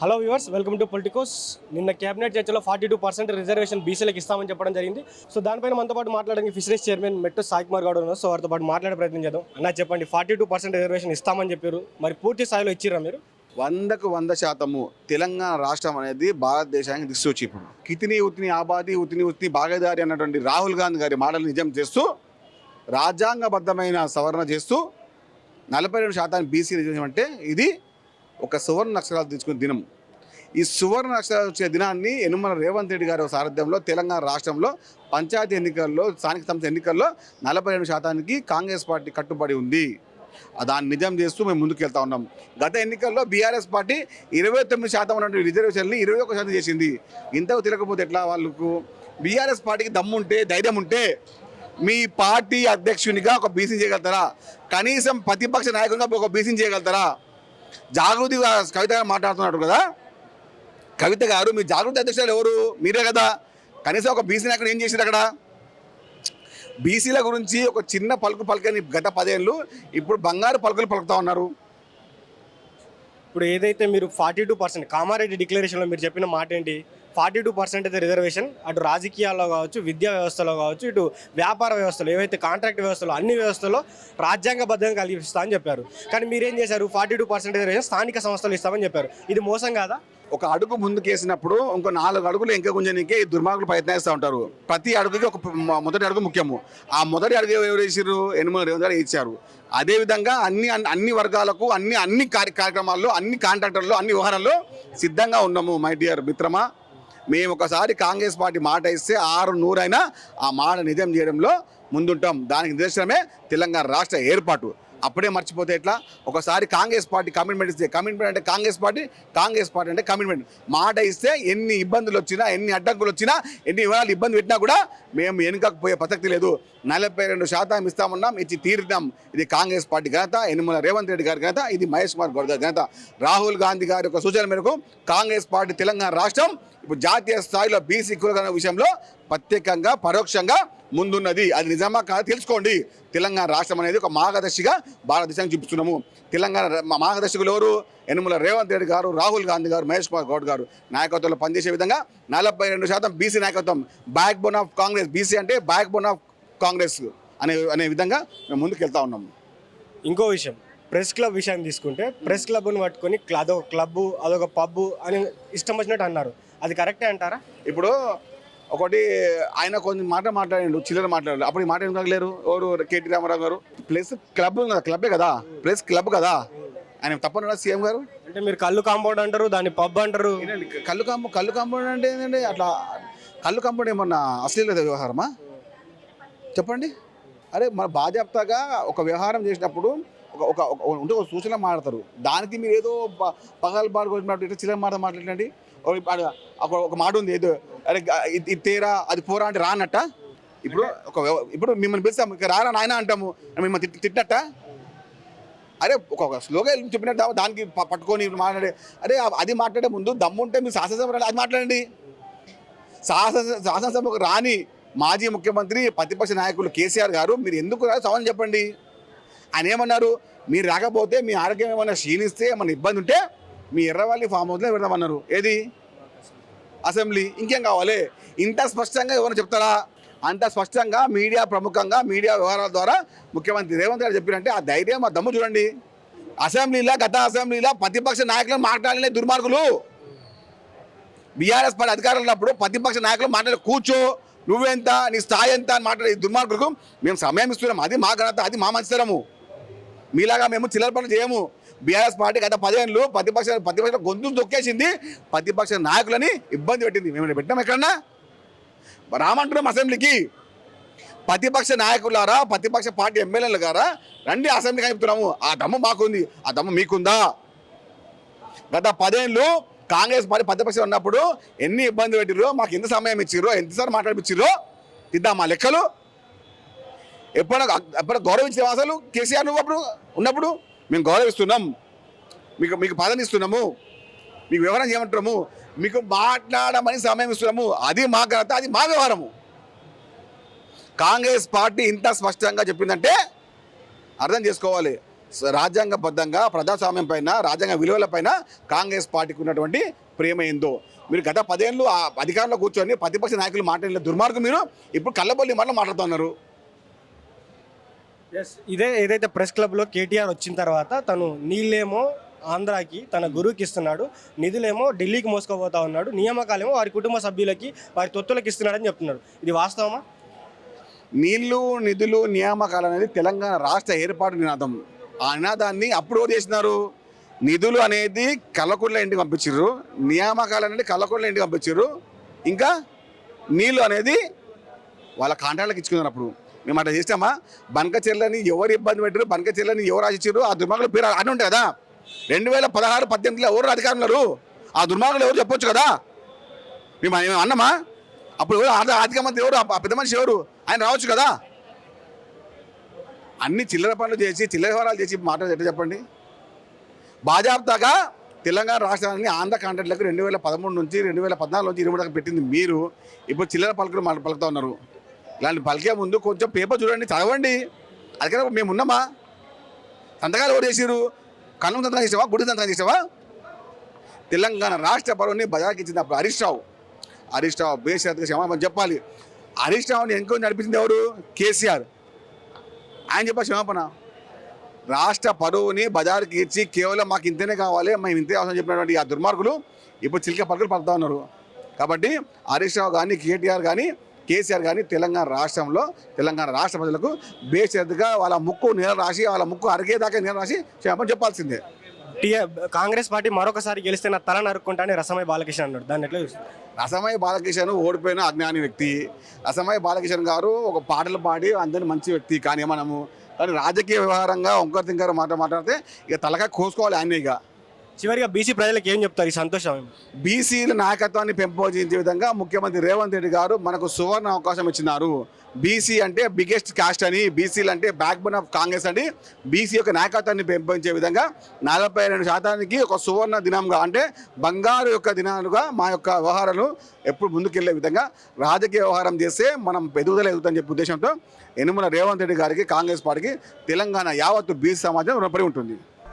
Hello viewers welcome to Politicos. నిన్న cabinet చర్చలో forty two percent reservation బీసీలకు ఇస్తామని చెప్పడం జరిగింది. సో దానిపైన మనతో పాటు మాట్లాడడానికి ఫిషరీస్ చైర్మన్ మెట్టు సాయి కుమార్ గౌడ్ ఉన్నారు. సో వారితో పాటు మాట్లాడే ప్రయత్నం చేద్దాం. అన్న చెప్పండి ఫార్టీ టూ పర్సెంట్ రిజర్వేషన్ ఇస్తామని చెప్పారు. మరి పూర్తి స్థాయిలో ఇచ్చిరా మీరు? వందకు వంద శాతము తెలంగాణ రాష్ట్రం అనేది భారతదేశానికి దిశూచి ఇప్పుడు. కితిని ఉతిని ఆబాది ఉతిని ఉతిని భాగదారి అన్నటువంటి రాహుల్ గాంధీ గారి మాటలు నిజం చేస్తూ రాజ్యాంగబద్ధమైన సవరణ చేస్తూ నలభై రెండు శాతాన్ని బీసీ రిజర్వేషన్ అంటే ఇది ఒక సువర్ణ అక్షరాలు తీసుకునే దినం ఈ సువర్ణ అక్షరాలు వచ్చే దినాన్ని ఎనుమల రేవంత్ రెడ్డి గారి సారథ్యంలో తెలంగాణ రాష్ట్రంలో పంచాయతీ ఎన్నికల్లో స్థానిక సంస్థ ఎన్నికల్లో నలభై రెండు శాతానికి కాంగ్రెస్ పార్టీ కట్టుబడి ఉంది. దాన్ని నిజం చేస్తూ మేము ముందుకు వెళ్తా ఉన్నాం. గత ఎన్నికల్లో బీఆర్ఎస్ పార్టీ ఇరవై తొమ్మిది శాతం ఉన్నటువంటి రిజర్వేషన్ని ఇరవై ఒక్క శాతం చేసింది. ఇంతకు తిరగకపోతే ఎట్లా వాళ్ళకు? బీఆర్ఎస్ పార్టీకి దమ్ముంటే ధైర్యం ఉంటే మీ పార్టీ అధ్యక్షునిగా ఒక బీసీ చేయగలుగుతారా? కనీసం ప్రతిపక్ష నాయకునిగా ఒక బీసీ చేయగలుగుతారా? జాగృతి కవిత మాట్లాడుతున్నారు కదా? కవిత గారు మీ జాగృతి అధ్యక్షులు ఎవరు? మీరే కదా. కనీసం ఒక బీసీని అక్కడ ఏం చేశారు అక్కడ? బీసీల గురించి ఒక చిన్న పలుకు పలకని గత పదేళ్ళు ఇప్పుడు బంగారు పలుకులు పలుకుతా ఉన్నారు. ఇప్పుడు ఏదైతే మీరు ఫార్టీ టూ పర్సెంట్ కామారెడ్డి డిక్లరేషన్లో మీరు చెప్పిన మాట ఏంటి ఫార్టీ టూ పర్సెంట్ అయితే రిజర్వేషన్. అటు రాజకీయాల్లో కావచ్చు విద్యా వ్యవస్థలో కావచ్చు ఇటు వ్యాపార వ్యవస్థలో ఏవైతే కాంట్రాక్ట్ వ్యవస్థలో అన్ని వ్యవస్థలో రాజ్యాంగబద్ధంగా కల్పిస్తా అని చెప్పారు. కానీ మీరేం చేశారు? ఫార్టీ టూ పర్సెంట్ రిజర్వేషన్ స్థానిక సంస్థలు ఇస్తామని చెప్పారు. ఇది మోసం కాదా? ఒక అడుగు ముందుకేసినప్పుడు ఇంకో నాలుగు అడుగులు ఇంకా గుంజనీకే ఈ దుర్మార్గులు ప్రయత్నిస్తూ ఉంటారు. ప్రతి అడుగుకి ఒక మొదటి అడుగు ముఖ్యము. ఆ మొదటి అడుగు ఎవరు వేసారు ఎనిమిది రేవంత్ గారు ఇచ్చారు. అదేవిధంగా అన్ని అన్ని- అన్ని వర్గాలకు అన్ని అన్ని కార్య కార్యక్రమాల్లో అన్ని కాంట్రాక్టర్లు అన్ని వ్యవహారాల్లో సిద్ధంగా ఉన్నాము మై డియర్ మిత్రమా. మేము ఒకసారి కాంగ్రెస్ పార్టీ మాట ఇస్తే ఆరు నూరైనా ఆ మాట నిజం చేయడంలో ముందుంటాం. దానికి నిదర్శనమే తెలంగాణ రాష్ట్ర ఏర్పాటు. అప్పుడే మర్చిపోతే ఎట్లా? ఒకసారి కాంగ్రెస్ పార్టీ కమిట్మెంట్ ఇస్తే కమిట్మెంట్ అంటే కాంగ్రెస్ పార్టీ కాంగ్రెస్ పార్టీ అంటే కమిట్మెంట్. మాట ఇస్తే ఎన్ని ఇబ్బందులు వచ్చినా ఎన్ని అడ్డంకులు వచ్చినా ఎన్ని వివరాలు ఇబ్బంది పెట్టినా కూడా మేము వెనుకకు పోయే ప్రసక్తి లేదు. నలభై రెండు శాతం ఇస్తామన్నాం ఇచ్చి తీరుతాం. ఇది కాంగ్రెస్ పార్టీ ఘనత ఎనిమల రేవంత్ రెడ్డి గారి ఘనత ఇది మహేష్ కుమార్ గౌడ్ గారి ఘనత. రాహుల్ గాంధీ గారి యొక్క సూచన మేరకు కాంగ్రెస్ పార్టీ తెలంగాణ రాష్ట్రం ఇప్పుడు జాతీయ స్థాయిలో బీసీ కులగణ విషయంలో ప్రత్యేకంగా పరోక్షంగా ముందున్నది. అది నిజమా కాదు తెలుసుకోండి. తెలంగాణ రాష్ట్రం అనేది ఒక మార్గదర్శిగా భారతదేశానికి చూపిస్తున్నాము. తెలంగాణ మా- మార్గదర్శకులు ఎవరు? యనుమల రేవంత్ రెడ్డి గారు రాహుల్ గాంధీ గారు మహేష్ కుమార్ గౌడ్ గారు. నాయకత్వంలో పనిచేసే విధంగా నలభై రెండు శాతం బీసీ నాయకత్వం. Backbone of Congress. బీసీ అంటే బ్యాక్ బోన్ ఆఫ్ కాంగ్రెస్ అనే అనే విధంగా మేము ముందుకు వెళ్తా ఉన్నాము. ఇంకో విషయం. ప్రెస్ క్లబ్ విషయాన్ని తీసుకుంటే ప్రెస్ క్లబ్ని పట్టుకొని అదొక క్లబ్ అదొక పబ్ అని ఇష్టం వచ్చినట్టు అన్నారు. అది కరెక్టే అంటారా? ఇప్పుడు ఒకటి ఆయన కొన్ని మాట మాట్లాడిండు చిల్లర మాట్లాడారు అప్పుడు ఈ మాట ఎందుకు లేరు ఎవరు? కేటీ రామారావు గారు. ప్లస్ క్లబ్ కదా క్లబ్బే కదా. ప్లస్ క్లబ్ కదా. ఆయన తప్పకుండా సీఎం గారు. అంటే మీరు కళ్ళు కాంపౌండ్ అంటారు దాన్ని పబ్ అంటారు. కళ్ళు కాంపౌండ్ కళ్ళు కాంపౌండ్ అంటే ఏంటంటే అట్లా కళ్ళు కాంపౌండ్ ఏమన్నా అశ్లీలత వ్యవహారమా? చెప్పండి. అరే మన బాధ్యతగా ఒక వ్యవహారం చేసినప్పుడు ఒక ఒక ఉంటే ఒక సూచన మాడతారు దానికి మీరు ఏదో ప- పగలు ఇట్లా చిల్లర మాట మాట్లాడండి ఒక ఒక- మాట ఉంది. ఏదో అరే ఇది తేరా అది పోరా అంటే రానట్ట? ఇప్పుడు ఒక ఇప్పుడు మిమ్మల్ని పిలిస్తాం. ఇక రారా నాయన అంటాము. మిమ్మల్ని తిట్టి తిట్టినట్ట? అరే ఒక స్లోగా చెప్పినట్టు దానికి పట్టుకొని పట్టుకొని మాట్లాడే అరే అది మాట్లాడే ముందు దమ్ముంటే మీరు శాసనసభ అది మాట్లాడండి. శాసన శాసనసభకు రాని మాజీ ముఖ్యమంత్రి ప్రతిపక్ష నాయకులు కేసీఆర్ గారు మీరు ఎందుకు రాదు సవాల్ చెప్పండి. ఆయన ఏమన్నారు? మీరు రాకపోతే మీ ఆరోగ్యం ఏమైనా క్షీణిస్తే ఏమైనా ఇబ్బంది ఉంటే మీ ఎర్రవల్లి ఫామ్ హౌస్లో పెడదామన్నారు. ఏది? అసెంబ్లీ. ఇంకేం కావాలి? ఇంత స్పష్టంగా ఎవరైనా చెప్తారా? అంత స్పష్టంగా మీడియా ప్రముఖంగా మీడియా వ్యవహారాల ద్వారా ముఖ్యమంత్రి రేవంత్ గారు చెప్పారంటే ఆ ధైర్యం ఆ దమ్ము చూడండి. అసెంబ్లీలో గత అసెంబ్లీలో ప్రతిపక్ష నాయకులు మాట్లాడలే దుర్మార్గులు. బీఆర్ఎస్ పార్టీ అధికారులు ఉన్నప్పుడు ప్రతిపక్ష నాయకులు మాట్లాడే కూర్చో నువ్వెంత నీ స్థాయి ఎంత అని మాట్లాడే ఈ దుర్మార్గులకు మేము సమయం ఇస్తున్నాం. అది మా ఘనత అది మా మంచితనము మీలాగా మేము చిల్లర పనులు చేయము. బీఆర్ఎస్ పార్టీ గత పదేళ్ళు ప్రతిపక్ష ప్రతిపక్ష గొంతు దొక్కేసింది ప్రతిపక్ష నాయకులని ఇబ్బంది పెట్టింది. మేము పెట్టాం ఎక్కడన్నా? రామంటున్నాం అసెంబ్లీకి. ప్రతిపక్ష నాయకులారా ప్రతిపక్ష పార్టీ ఎమ్మెల్యేలు గారా రండి అసెంబ్లీకి చెప్తున్నాము. ఆ దమ్ము మాకుంది. ఆ దమ్ము మీకుందా? గత పదేళ్ళు కాంగ్రెస్ పార్టీ ప్రతిపక్షం ఉన్నప్పుడు ఎన్ని ఇబ్బంది పెట్టిరో మాకు ఎంత సమయం ఇచ్చిర్రో ఎంతసారి మాట్లాడిపించిర్రో తిద్దాం మా లెక్కలు. ఎప్పుడైనా ఎప్పుడైనా గౌరవించిన అసలు? కేసీఆర్ నువ్వు అప్పుడు ఉన్నప్పుడు? మేము గౌరవిస్తున్నాం. మీకు మీకు ప్రాధాన్యస్తున్నాము మీకు వివరణ చేయమంటున్నాము మీకు మాట్లాడమని సమయం ఇస్తున్నాము. అది మా ఘనత అది మా వ్యవహారము. కాంగ్రెస్ పార్టీ ఇంత స్పష్టంగా చెప్పిందంటే అర్థం చేసుకోవాలి. రాజ్యాంగబద్ధంగా ప్రజాస్వామ్యం పైన రాజ్యాంగ విలువల పైన కాంగ్రెస్ పార్టీకి ఉన్నటువంటి ప్రేమ ఏందో? మీరు గత పదేళ్ళు ఆ అధికారంలో కూర్చొని ప్రతిపక్ష నాయకులు మాట్లాడిన దుర్మార్గం మీరు ఇప్పుడు కళ్ళబొల్లి మళ్ళీ మాట్లాడుతున్నారు. ఇదే ఏదైతే ప్రెస్ క్లబ్లో కేటీఆర్ వచ్చిన తర్వాత తను నీళ్ళేమో ఆంధ్రాకి తన గురువుకి ఇస్తున్నాడు నిధులేమో ఢిల్లీకి మోసుకోబోతా ఉన్నాడు నియామకాలేమో వారి కుటుంబ సభ్యులకి వారి తొత్తులకి ఇస్తున్నాడని చెప్తున్నాడు. ఇది వాస్తవమా? నీళ్ళు నిధులు నియామకాలు అనేది తెలంగాణ రాష్ట్ర ఏర్పాటు నినాదం. ఆ నినాదాన్ని అప్పుడు చేసినారు. నిధులు అనేది కల్లకుంట్ల ఇంటికి పంపించారు నియామకాలు అనేది కల్లకుంట్ల ఇంటికి పంపించారు ఇంకా నీళ్ళు అనేది వాళ్ళ కాంట్రాక్ట్లకు ఇచ్చుకున్నారు అప్పుడు. మేము అట్లా చేసామా బనక చెల్లని ఎవరు ఇబ్బంది పెట్టారు బనక చెల్లని ఎవరు రాసిచ్చారు ఆ దుర్మార్గుల పేరు అని ఉంటాయి కదా. రెండు వేల పదహారు పద్దెనిమిదిలో ఎవరు అధికారులు ఉన్నారు? ఆ దుర్మార్గులు ఎవరు చెప్పొచ్చు కదా? మేము మేము అన్నమా? అప్పుడు ఎవరు ఆర్థిక మంత్రి ఎవరు? ఆ పెద్ద మనిషి ఎవరు? ఆయన రావచ్చు కదా. అన్ని చిల్లర పనులు చేసి చిల్లర వ్యవహారాలు చేసి మాట్లాడి ఎట్లా చెప్పండి? బాజాబ్తాగా తెలంగాణ రాష్ట్రాన్ని ఆంధ్ర కాంట్రాక్ట్లకు రెండు వేల పదమూడు నుంచి రెండు వేల పద్నాలుగు నుంచి ఇరవై దాకా పెట్టింది మీరు. ఇప్పుడు చిల్లర పలుకులు మాట్లా పలుకుతా ఉన్నారు. ఇలాంటి పలికే ముందు కొంచెం పేపర్ చూడండి చదవండి. అందుకనే మేము ఉన్నామా? సంతకాలు ఎవరు చేసిరు కన్నం సంతకం చేసావా గుడి సంతకం చేసావా తెలంగాణ రాష్ట్ర పరువుని బజార్కి ఇచ్చినప్పుడు హరీష్ రావు. హరీష్ రావు బేషరత్గా క్షమాపణ చెప్పాలి. హరీష్ రావుని ఎంకో నడిపించింది ఎవరు? కేసీఆర్. ఆయన చెప్పా క్షమాపణ. రాష్ట్ర పరువుని బజార్కి ఇచ్చి కేవలం మాకు ఇంతనే కావాలి మేము ఇంతే అవసరం చెప్పినటువంటి ఆ దుర్మార్గులు ఇప్పుడు చిలిక పలుకులు పలుకుతా ఉన్నారు. కాబట్టి హరీష్ రావు కానీ కేటీఆర్ కానీ కేసీఆర్ కానీ తెలంగాణ రాష్ట్రంలో తెలంగాణ రాష్ట్ర ప్రజలకు బేషరత్గా వాళ్ళ ముక్కు నీళ్ళ రాసి వాళ్ళ ముక్కు అరిగేదాకా నీళ్ళ రాసి క్షమాపణ చెప్పాల్సిందే. టీఆర్ కాంగ్రెస్ పార్టీ మరొకసారి గెలిస్తే నా తల నరుక్కుంటానే రసమై బాలకృష్ణ అన్నాడు. దాన్ని ఎట్లా రసమయ్య బాలకిషన్ ఓడిపోయిన అజ్ఞాని వ్యక్తి. రసమయ్య బాలకిషన్ గారు ఒక పాటలు పాడి అందరిని మంచి వ్యక్తి కానీ మనము కానీ రాజకీయ వ్యవహారంగా ఒంకరు తింకర మాట మాట్లాడితే ఇక తలకాయ కోసుకోవాలి ఆయన ఇక. చివరిగా బీసీ ప్రజలకు ఏం చెప్తారు ఈ సంతోషం? బీసీల నాయకత్వాన్ని పెంపొందించే విధంగా ముఖ్యమంత్రి రేవంత్ రెడ్డి గారు మనకు సువర్ణ అవకాశం ఇచ్చినారు. బీసీ అంటే బిగ్గెస్ట్ కాస్ట్ అని బీసీలు అంటే బ్యాక్ బోన్ ఆఫ్ కాంగ్రెస్ అని బీసీ యొక్క నాయకత్వాన్ని పెంపొందించే విధంగా నలభై రెండు శాతానికి ఒక సువర్ణ దినంగా అంటే బంగారు యొక్క దినాలుగా మా యొక్క వ్యవహారాలు ఎప్పుడు ముందుకెళ్ళే విధంగా రాజకీయ వ్యవహారం చేస్తే మనం ఎదుగుదల ఎదుగుతామని చెప్పే ఉద్దేశంతో యనుమల రేవంత్ రెడ్డి గారికి కాంగ్రెస్ పార్టీకి తెలంగాణ యావత్తు బీసీ సమాజం రుణపడి ఉంటుంది.